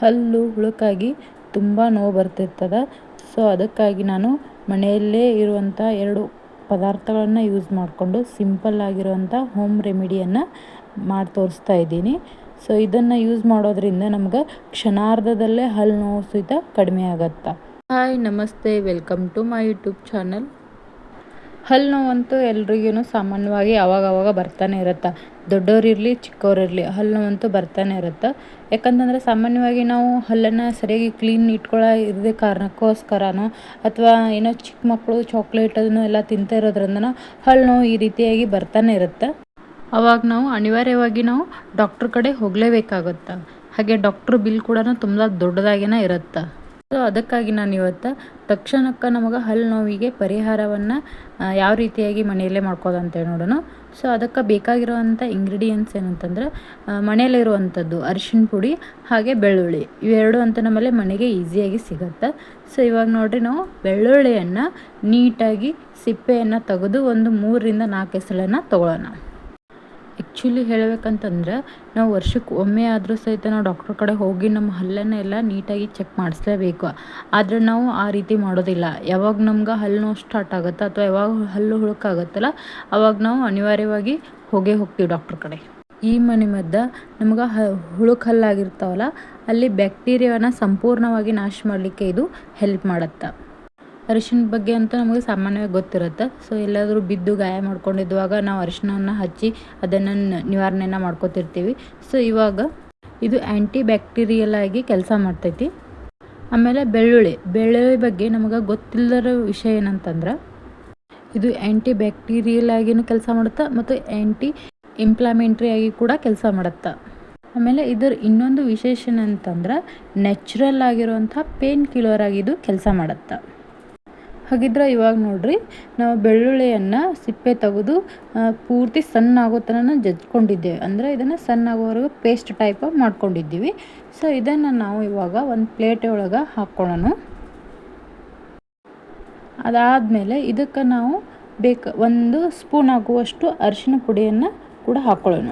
ಹಲ್ಲು ಹುಳುಕಾಗಿ ತುಂಬ ನೋವು ಬರ್ತಿರ್ತದ. ಸೊ ಅದಕ್ಕಾಗಿ ನಾನು ಮನೆಯಲ್ಲೇ ಇರುವಂಥ ಎರಡು ಪದಾರ್ಥಗಳನ್ನು ಯೂಸ್ ಮಾಡಿಕೊಂಡು ಸಿಂಪಲ್ ಆಗಿರುವಂಥ ಹೋಮ್ ರೆಮಿಡಿಯನ್ನು ಮಾಡಿ ತೋರಿಸ್ತಾ ಇದ್ದೀನಿ. ಸೊ ಇದನ್ನು ಯೂಸ್ ಮಾಡೋದ್ರಿಂದ ನಮ್ಗೆ ಕ್ಷಣಾರ್ಧದಲ್ಲೇ ಹಲ್ಲು ನೋವು ಸಹಿತ ಕಡಿಮೆ ಆಗತ್ತೆ? ಹಾಯ್ ನಮಸ್ತೆ. Welcome to my YouTube channel ಹಲ್ಲು ನೋವಂತೂ ಎಲ್ರಿಗೂ ಸಾಮಾನ್ಯವಾಗಿ ಅವಾಗವಾಗ ಬರ್ತಾನೆ ಇರುತ್ತೆ. ದೊಡ್ಡವರಿರಲಿ ಚಿಕ್ಕವರಿರಲಿ ಹಲ್ಲು ನೋವಂತೂ ಬರ್ತಾನೆ ಇರುತ್ತೆ. ಯಾಕಂತಂದರೆ ಸಾಮಾನ್ಯವಾಗಿ ನಾವು ಹಲ್ಲನ್ನು ಸರಿಯಾಗಿ ಕ್ಲೀನ್ ಇಟ್ಕೊಳ್ಳೋ ಇರದೇ ಕಾರಣಕ್ಕೋಸ್ಕರನೋ ಅಥವಾ ಏನೋ ಚಿಕ್ಕ ಮಕ್ಕಳು ಚಾಕ್ಲೇಟ್ ಅದನ್ನು ಎಲ್ಲ ತಿಂತಾ ಇರೋದ್ರಿಂದನೋ ಹಲ್ಲು ನೋವು ಈ ರೀತಿಯಾಗಿ ಬರ್ತಾನೆ ಇರುತ್ತೆ. ಅವಾಗ ನಾವು ಅನಿವಾರ್ಯವಾಗಿ ನಾವು ಡಾಕ್ಟ್ರ್ ಕಡೆ ಹೋಗಲೇಬೇಕಾಗುತ್ತೆ. ಹಾಗೆ ಡಾಕ್ಟ್ರ್ ಬಿಲ್ ಕೂಡ ತುಂಬ ದೊಡ್ಡದಾಗೇನೇ ಇರುತ್ತೆ. ಸೊ ಅದಕ್ಕಾಗಿ ನಾನು ಇವತ್ತು ತಕ್ಷಣಕ್ಕೆ ನಮಗೆ ಹಲ್ಲು ನೋವಿಗೆ ಪರಿಹಾರವನ್ನು ಯಾವ ರೀತಿಯಾಗಿ ಮನೆಯಲ್ಲೇ ಮಾಡ್ಕೋದು ಅಂತೇಳಿ ನೋಡೋಣ. ಸೊ ಅದಕ್ಕೆ ಬೇಕಾಗಿರುವಂಥ ಇಂಗ್ರೀಡಿಯೆಂಟ್ಸ್ ಏನಂತಂದ್ರೆ ಮನೆಯಲ್ಲಿರುವಂಥದ್ದು ಅರಿಶಿನ ಪುಡಿ ಹಾಗೆ ಬೆಳ್ಳುಳ್ಳಿ. ಇವೆರಡು ಅಂತ ನಮ್ಮಲ್ಲಿ ಮನೆಗೆ ಈಸಿಯಾಗಿ ಸಿಗುತ್ತೆ. ಸೊ ಇವಾಗ ನೋಡಿರಿ ನಾವು ಬೆಳ್ಳುಳ್ಳಿಯನ್ನು ನೀಟಾಗಿ ಸಿಪ್ಪೆಯನ್ನು ತೆಗೆದು ಒಂದು ಮೂರರಿಂದ ನಾಲ್ಕು ಎಸಳನ್ನು ತೊಗೊಳ್ಳೋಣ ಆ್ಯಕ್ಚುಲಿ ಹೇಳಬೇಕಂತಂದ್ರೆ, ನಾವು ವರ್ಷಕ್ಕೆ ಒಮ್ಮೆ ಆದರೂ ಸಹಿತ ನಾವು ಡಾಕ್ಟ್ರ್ ಕಡೆ ಹೋಗಿ ನಮ್ಮ ಹಲ್ಲನ್ನು ಎಲ್ಲ ನೀಟಾಗಿ ಚೆಕ್ ಮಾಡಿಸ್ಲೇಬೇಕು. ಆದರೆ ನಾವು ಆ ರೀತಿ ಮಾಡೋದಿಲ್ಲ. ಯಾವಾಗ ನಮ್ಗೆ ಹಲ್ಲು ನೋವು ಸ್ಟಾರ್ಟ್ ಆಗುತ್ತೆ ಅಥವಾ ಯಾವಾಗ ಹಲ್ಲು ಹುಳುಕಾಗುತ್ತಲ್ಲ, ಅವಾಗ ನಾವು ಅನಿವಾರ್ಯವಾಗಿ ಹೋಗೇ ಹೋಗ್ತೀವಿ ಡಾಕ್ಟ್ರ್ ಕಡೆ. ಈ ಮನೆ ಮದ್ದ ನಮ್ಗೆ ಹ, ಹುಳುಕ್ ಹಲ್ಲಾಗಿರ್ತಾವಲ್ಲ, ಅಲ್ಲಿ ಬ್ಯಾಕ್ಟೀರಿಯಾನ ಸಂಪೂರ್ಣವಾಗಿ ನಾಶ ಮಾಡಲಿಕ್ಕೆ ಇದು ಹೆಲ್ಪ್ ಮಾಡುತ್ತೆ. ಅರಿಶಿನ ಬಗ್ಗೆ ಅಂತ ನಮಗೆ ಸಾಮಾನ್ಯವಾಗಿ ಗೊತ್ತಿರುತ್ತೆ. ಸೊ ಎಲ್ಲಾದರೂ ಬಿದ್ದು ಗಾಯ ಮಾಡ್ಕೊಂಡಿದ್ದಾಗ ನಾವು ಅರಿಶಿನವನ್ನು ಹಚ್ಚಿ ಅದನ್ನು ನಿವಾರಣೆನ ಮಾಡ್ಕೋತಿರ್ತೀವಿ. ಸೊ ಇವಾಗ ಇದು ಆ್ಯಂಟಿ ಬ್ಯಾಕ್ಟೀರಿಯಲ್ ಆಗಿ ಕೆಲಸ ಮಾಡ್ತೈತಿ. ಆಮೇಲೆ ಬೆಳ್ಳುಳ್ಳಿ. ಬೆಳ್ಳುಳ್ಳಿ ಬಗ್ಗೆ ನಮಗೆ ಗೊತ್ತಿಲ್ಲದ ವಿಷಯ ಏನಂತಂದ್ರೆ, ಇದು ಆ್ಯಂಟಿ ಬ್ಯಾಕ್ಟೀರಿಯಲ್ ಆಗಿನೂ ಕೆಲಸ ಮಾಡುತ್ತೆ ಮತ್ತು ಆ್ಯಂಟಿ ಇಂಪ್ಲಾಮೆಂಟ್ರಿ ಆಗಿ ಕೂಡ ಕೆಲಸ ಮಾಡುತ್ತೆ. ಆಮೇಲೆ ಇದರ ಇನ್ನೊಂದು ವಿಶೇಷ ಏನಂತಂದ್ರೆ ನ್ಯಾಚುರಲ್ ಆಗಿರುವಂಥ ಪೇನ್ ಕಿಲ್ಲರ್ ಇದು ಕೆಲಸ ಮಾಡುತ್ತೆ. ಹಾಗಿದ್ರೆ ಇವಾಗ ನೋಡ್ರಿ, ನಾವು ಬೆಳ್ಳುಳ್ಳಿಯನ್ನು ಸಿಪ್ಪೆ ತೆಗೆದು ಪೂರ್ತಿ ಸಣ್ಣ ಆಗೋ ಥರನ ಜಜ್ಕೊಂಡಿದ್ದೇವೆ. ಅಂದರೆ ಇದನ್ನು ಸಣ್ಣ ಆಗೋವರೆಗೂ ಪೇಸ್ಟ್ ಟೈಪ್ ಮಾಡ್ಕೊಂಡಿದ್ದೀವಿ. ಸೊ ಇದನ್ನು ನಾವು ಇವಾಗ ಒಂದು ಪ್ಲೇಟ್ ಒಳಗೆ ಹಾಕ್ಕೊಳ್ಳೋಣ ಅದಾದಮೇಲೆ ಇದಕ್ಕೆ ನಾವು ಬೇಕು, ಒಂದು ಸ್ಪೂನ್ ಆಗುವಷ್ಟು ಅರಿಶಿನ ಪುಡಿಯನ್ನು ಕೂಡ ಹಾಕ್ಕೊಳ್ಳೋಣ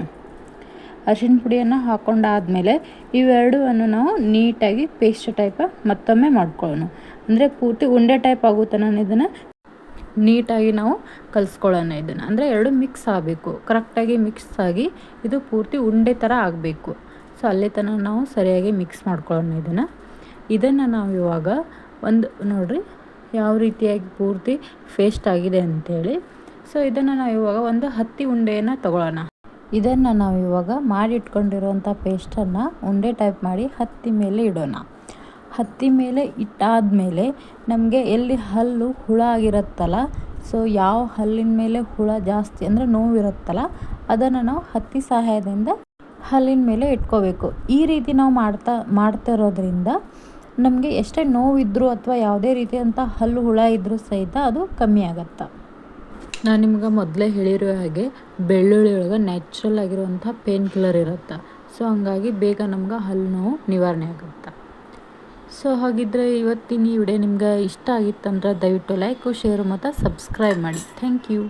ಅರಿಶಿನ ಪುಡಿಯನ್ನು ಹಾಕ್ಕೊಂಡಾದಮೇಲೆ ಇವೆರಡೂ ನಾವು ನೀಟಾಗಿ ಪೇಸ್ಟ್ ಟೈಪ ಮತ್ತೊಮ್ಮೆ ಮಾಡ್ಕೊಳ್ಳೋಣ. ಅಂದರೆ ಪೂರ್ತಿ ಉಂಡೆ ಟೈಪ್ ಆಗುತ್ತೆ ನಾನು ಇದನ್ನು. ನೀಟಾಗಿ ನಾವು ಕಲಿಸ್ಕೊಳ್ಳೋಣ ಇದನ್ನು. ಅಂದರೆ ಎರಡು ಮಿಕ್ಸ್ ಆಗಬೇಕು. ಕರೆಕ್ಟಾಗಿ ಮಿಕ್ಸ್ ಆಗಿ ಇದು ಪೂರ್ತಿ ಉಂಡೆ ಥರ ಆಗಬೇಕು. ಸೊ ಅಲ್ಲಿ ತನಕ ನಾವು ಸರಿಯಾಗಿ ಮಿಕ್ಸ್ ಮಾಡ್ಕೊಳ್ಳೋಣ ಇದನ್ನು. ಇದನ್ನು ನಾವು ಇವಾಗ ಒಂದು, ನೋಡಿರಿ, ಯಾವ ರೀತಿಯಾಗಿ ಪೂರ್ತಿ ಫೇಸ್ಟ್ ಆಗಿದೆ ಅಂಥೇಳಿ ಸೊ ಇದನ್ನು ನಾವು ಇವಾಗ ಒಂದು ಹತ್ತಿ ಉಂಡೆಯನ್ನು ತಗೊಳ್ಳೋಣ. ಇದನ್ನು ನಾವು ಇವಾಗ ಮಾಡಿಟ್ಕೊಂಡಿರುವಂಥ ಪೇಸ್ಟನ್ನು ಉಂಡೆ ಟೈಪ್ ಮಾಡಿ ಹತ್ತಿ ಮೇಲೆ ಇಡೋಣ. ಹತ್ತಿ ಮೇಲೆ ಇಟ್ಟಾದ ಮೇಲೆ ನಮಗೆ ಎಲ್ಲಿ ಹಲ್ಲು ಹುಳ ಆಗಿರುತ್ತಲ್ಲ ಸೊ ಯಾವ ಹಲ್ಲಿನ ಮೇಲೆ ಹುಳ ಜಾಸ್ತಿ ಅಂದರೆ ನೋವಿರುತ್ತಲ್ಲ, ಅದನ್ನು ನಾವು ಹತ್ತಿ ಸಹಾಯದಿಂದ ಹಲ್ಲಿನ ಮೇಲೆ ಇಟ್ಕೋಬೇಕು. ಈ ರೀತಿ ನಾವು ಮಾಡ್ತಾ ಮಾಡ್ತಾ ಇರೋದ್ರಿಂದ ನಮಗೆ ಎಷ್ಟೇ ನೋವಿದ್ದರೂ ಅಥವಾ ಯಾವುದೇ ರೀತಿಯಂಥ ಹಲ್ಲು ಹುಳ ಇದ್ದರೂ ಸಹಿತ ಅದು ಕಮ್ಮಿ ಆಗತ್ತೆ. ನಾನು ನಿಮ್ಗೆ ಮೊದಲೇ ಹೇಳಿರೋ ಹಾಗೆ ಬೆಳ್ಳುಳ್ಳಿ ಒಳಗೆ ನ್ಯಾಚುರಲ್ ಆಗಿರುವಂಥ ಪೇನ್ ಕಿಲ್ಲರ್ ಇರುತ್ತೆ. ಸೊ ಹಂಗಾಗಿ ಬೇಗ ನಮ್ಗೆ ಹಲ್ಲು ನೋವು ನಿವಾರಣೆ ಆಗುತ್ತೆ. ಸೊ ಹಾಗಿದ್ರೆ ಇವತ್ತಿನ ಈ ವಿಡಿಯೋ ನಿಮ್ಗೆ ಇಷ್ಟ ಆಗಿತ್ತಂದ್ರೆ ದಯವಿಟ್ಟು ಲೈಕು, ಶೇರು ಮತ್ತು ಸಬ್ಸ್ಕ್ರೈಬ್ ಮಾಡಿ. Thank you.